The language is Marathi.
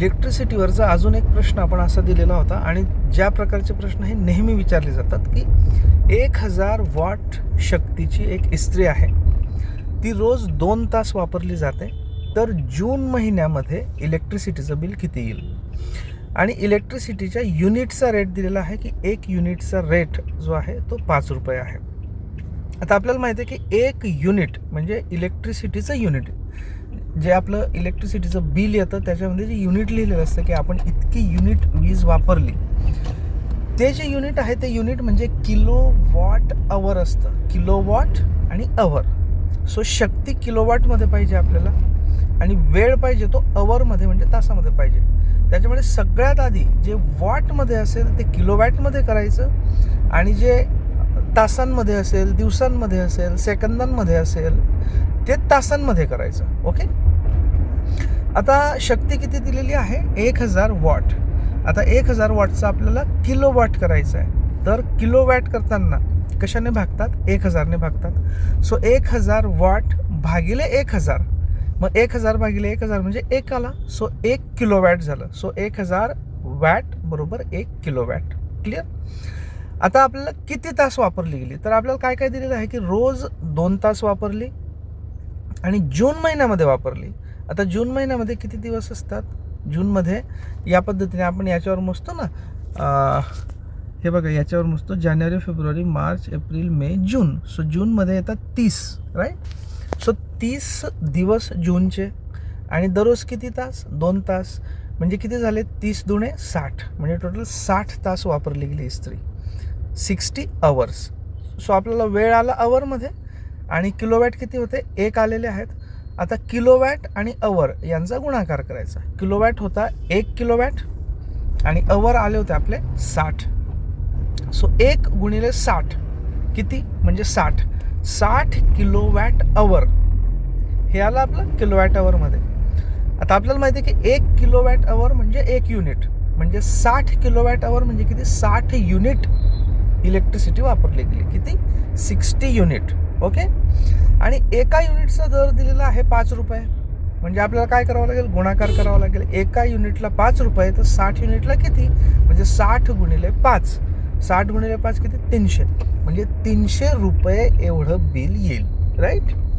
इलेक्ट्रिसिटीवरचा अजून एक प्रश्न आपण असा दिलेला होता आणि ज्या प्रकारचे प्रश्न हे नेहमी विचारले जातात की एक हजार वॉट शक्तीची एक इस्त्री आहे. ती रोज दोन तास वापरली जाते तर जून महिन्यामध्ये इलेक्ट्रिसिटीचं बिल किती येईल? आणि इलेक्ट्रिसिटीच्या युनिटचा रेट दिलेला आहे की एक युनिटचा रेट जो आहे तो पाच रुपये आहे. आता आपल्याला माहिती आहे की एक युनिट म्हणजे इलेक्ट्रिसिटीचं युनिट जे आपलं इलेक्ट्रिसिटीचं बिल येतं त्याच्यामध्ये जे युनिट लिहिलेलं असतं की आपण इतकी युनिट वीज वापरली. ते जे युनिट आहे ते युनिट म्हणजे किलो वॉट अवर असतं. किलो वॉट आणि अवर सो शक्ती किलो वॉटमध्ये पाहिजे आपल्याला आणि वेळ पाहिजे तो अवरमध्ये म्हणजे तासामध्ये पाहिजे. त्याच्यामुळे सगळ्यात आधी जे वॉटमध्ये असेल ते किलो वॅटमध्ये करायचं आणि जे तासांमध्ये असेल दिवसांमध्ये असेल सेकंदांमध्ये असेल ते तासांमध्ये करायचं. ओके आता शक्ती किती दिलेली आहे? एक हजार वॉट. आता एक हजार वॉटचं आपल्याला किलो वॉट करायचं आहे. तर किलो वॅट करताना कशाने भागतात? एक हजारने भागतात. सो एक हजार वॉट भागिले एक हजार. मग एक हजार भागिले एक हजार म्हणजे एक आला. सो एक किलो वॅट झालं. सो एक हजार वॅट बरोबर एक किलो वॅट क्लिअर आता आपल्याला किती तास वापरली गेली? तर आपल्याला काय काय दिलेलं आहे की रोज दोन तास वापरली आणि जून महिन्यामध्ये वापरली. आता जून महिन्यामध्ये किती दिवस असतात? जूनमध्ये या पद्धतीने आपण याच्यावर मोजतो ना हे बघा याच्यावर मोजतो जानेवारी फेब्रुवारी मार्च एप्रिल मे जून. सो जूनमध्ये येतात तीस राईट सो तीस दिवस जूनचे. आणि दररोज किती तास? दोन तास. म्हणजे किती झाले? तीस दुणे साठ. म्हणजे टोटल साठ तास वापरली गेली इस्त्री सिक्स्टी अवर्स सो आपल्याला वेळ आला अवरमध्ये आणि किलोवॅट किती होते? एक आलेले आहेत. आता किलोवॅट आणि अवर यांचा गुणाकार करायचा. किलोवॅट होता एक किलोवॅट आणि अवर आले होते आपले साठ. सो एक गुणिले साठ किती? म्हणजे साठ. साठ किलोवॅट अवर. हे आलं आपलं किलोवॅट अवरमध्ये आता आपल्याला माहिती आहे की एक किलोवॅट अवर म्हणजे एक युनिट. म्हणजे साठ किलोवॅट अवर म्हणजे किती? साठ युनिट. इलेक्ट्रिसिटी वापरली गेली. किती? Sixty unit. ओके? आणि एका युनिटचा दर दिलेला आहे पाच रुपये. म्हणजे आपल्याला काय करावं लागेल? गुणाकार करावा लागेल. एका युनिटला पाच रुपये तर साठ युनिटला किती? म्हणजे साठ गुणिले पाच. साठ गुणिले पाच किती? तीनशे. म्हणजे तीनशे रुपये एवढं बिल येईल. राईट?